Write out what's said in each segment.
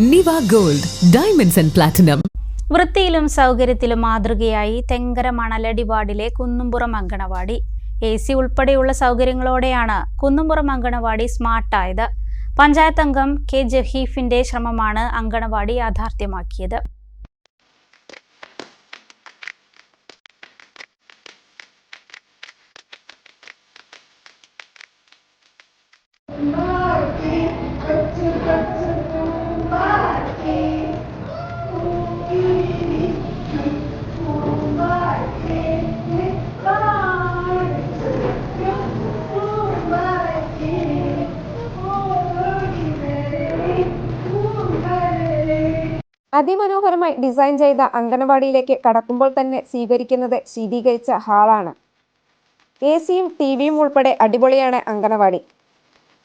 Niva gold diamonds and platinum വൃത്തിയിലും സൗകര്യത്തിലും മാതൃകയായി തെങ്കര മണലടി വാർഡിലെ കുന്നുംപുറം അങ്കണവാടി. എ സി ഉൾപ്പെടെയുള്ള സൗകര്യങ്ങളോടെയാണ് കുന്നുംപുറം അങ്കണവാടി സ്മാർട്ടായത് പഞ്ചായത്ത് അംഗം കെ ജഹീഫിന്റെ ശ്രമമാണ് അങ്കണവാടി യാഥാർത്ഥ്യമാക്കിയത്. അതിമനോഹരമായി ഡിസൈൻ ചെയ്ത അംഗനവാടിയിലേക്ക് കടക്കുമ്പോൾ തന്നെ സ്വീകരിക്കുന്നത് ശീതീകരിച്ച ഹാളാണ്. എ സിയും ടി വിയും ഉൾപ്പെടെ അടിപൊളിയാണ് അംഗനവാടി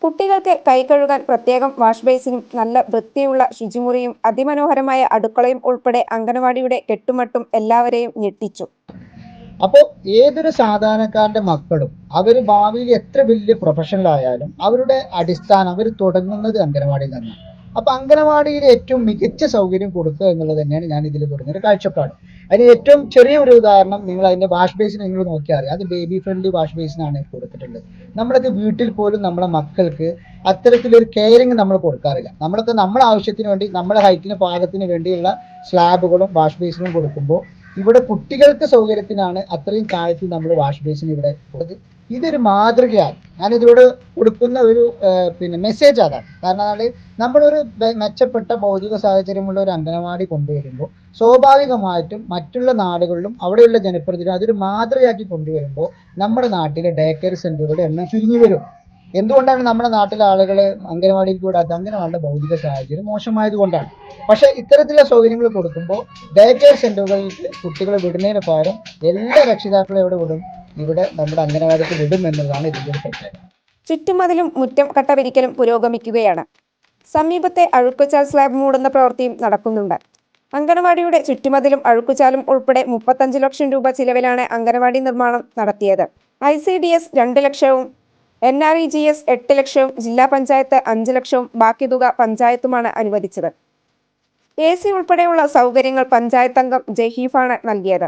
കുട്ടികൾക്ക് കൈ കഴുകാൻ പ്രത്യേകം വാഷ് ബേസിനും നല്ല വൃത്തിയുള്ള ശുചിമുറിയും അതിമനോഹരമായ അടുക്കളയും ഉൾപ്പെടെ അംഗനവാടിയുടെ കെട്ടുമട്ടും എല്ലാവരെയും ഞെട്ടിച്ചു. അപ്പോൾ ഏതൊരു സാധാരണക്കാരന്റെ മക്കളും അവർ ഭാവിയിൽ എത്ര വലിയ പ്രൊഫഷണൽ ആയാലും അവരുടെ അടിസ്ഥാനം അവർ തുടങ്ങുന്നത് അംഗനവാടിയിൽ നിന്നാണ് അപ്പൊ അംഗനവാടിയിൽ ഏറ്റവും മികച്ച സൗകര്യം കൊടുക്കുക എന്നുള്ളത് തന്നെയാണ് ഞാൻ ഇതിൽ പറഞ്ഞൊരു കാഴ്ചപ്പാട്. അതിന് ഏറ്റവും ചെറിയ ഒരു ഉദാഹരണം നിങ്ങൾ അതിന്റെ വാഷ് ബേസിൻ നിങ്ങൾ നോക്കിയാൽ അറിയാം അത് ബേബി ഫ്രണ്ട്ലി വാഷ് ബേസിനാണ് കൊടുത്തിട്ടുള്ളത്. നമ്മളൊക്കെ വീട്ടിൽ പോലും നമ്മളെ മക്കൾക്ക് അത്തരത്തിലൊരു കെയറിങ് നമ്മൾ കൊടുക്കാറില്ല. നമ്മളൊക്കെ നമ്മുടെ ആവശ്യത്തിന് വേണ്ടി നമ്മുടെ ഹൈറ്റിന് പാകത്തിന് വേണ്ടിയുള്ള സ്ലാബുകളും വാഷ് ബേസിനും കൊടുക്കുമ്പോൾ ഇവിടെ കുട്ടികൾക്ക് സൗകര്യത്തിനാണ് അത്രയും കാര്യത്തിൽ നമ്മൾ വാഷ് ബേസിന് ഇവിടെ ഇതൊരു മാതൃകയാണ് ഞാൻ ഇതിലൂടെ കൊടുക്കുന്ന ഒരു പിന്നെ മെസ്സേജ് അതാണ്. കാരണം നമ്മളൊരു മെച്ചപ്പെട്ട ഭൗതിക സാഹചര്യമുള്ള ഒരു അംഗനവാടി കൊണ്ടുവരുമ്പോൾ സ്വാഭാവികമായിട്ടും മറ്റുള്ള നാടുകളിലും അവിടെയുള്ള ജനപ്രതിനിധി അതൊരു മാതൃകയാക്കി കൊണ്ടുവരുമ്പോൾ നമ്മുടെ നാട്ടിലെ ഡേ കെയർ സെന്ററുകളുടെ എണ്ണം ചുരുങ്ങി വരും. എന്തുകൊണ്ടാണ് നമ്മുടെ നാട്ടിലെ ആളുകൾ അംഗനവാടിക്ക് വിടാത്ത അംഗനവാടിയുടെ ഭൗതിക സാഹചര്യം മോശമായത് കൊണ്ടാണ്? പക്ഷെ ഇത്തരത്തിലുള്ള സൗകര്യങ്ങൾ കൊടുക്കുമ്പോൾ ഡേ കെയർ സെന്ററുകളിൽ കുട്ടികളെ വിടുന്നതിന് പകരം എല്ലാ രക്ഷിതാക്കളും എവിടെ വിടും? ഇവിടെ നമ്മുടെ അംഗനവാടിക്ക് വിടും എന്നുള്ളതാണ് ഇതിന്റെ ഒരു പ്രത്യേകത. ചുറ്റുമതിലും മുറ്റം കട്ടപിരിക്കലും പുരോഗമിക്കുകയാണ്. സമീപത്തെ അഴുക്കുചാൽ സ്ലാബ് മൂടുന്ന പ്രവൃത്തിയും നടക്കുന്നുണ്ട്. അംഗനവാടിയുടെ ചുറ്റുമതിലും അഴുക്കുചാലും ഉൾപ്പെടെ മുപ്പത്തഞ്ച് ലക്ഷം രൂപ ചിലവിലാണ് അംഗനവാടി നിർമ്മാണം നടത്തിയത്. ഐ സി ഡി എസ് രണ്ട് ലക്ഷവും N R E G S എട്ട് ലക്ഷവും ജില്ലാ പഞ്ചായത്ത് അഞ്ച് ലക്ഷവും ബാക്കി തുക പഞ്ചായത്തുമാണ് അനുവദിച്ചത്. എ സി ഉൾപ്പെടെയുള്ള സൗകര്യങ്ങൾ പഞ്ചായത്ത് അംഗം ജഹീഫാണ് നൽകിയത്.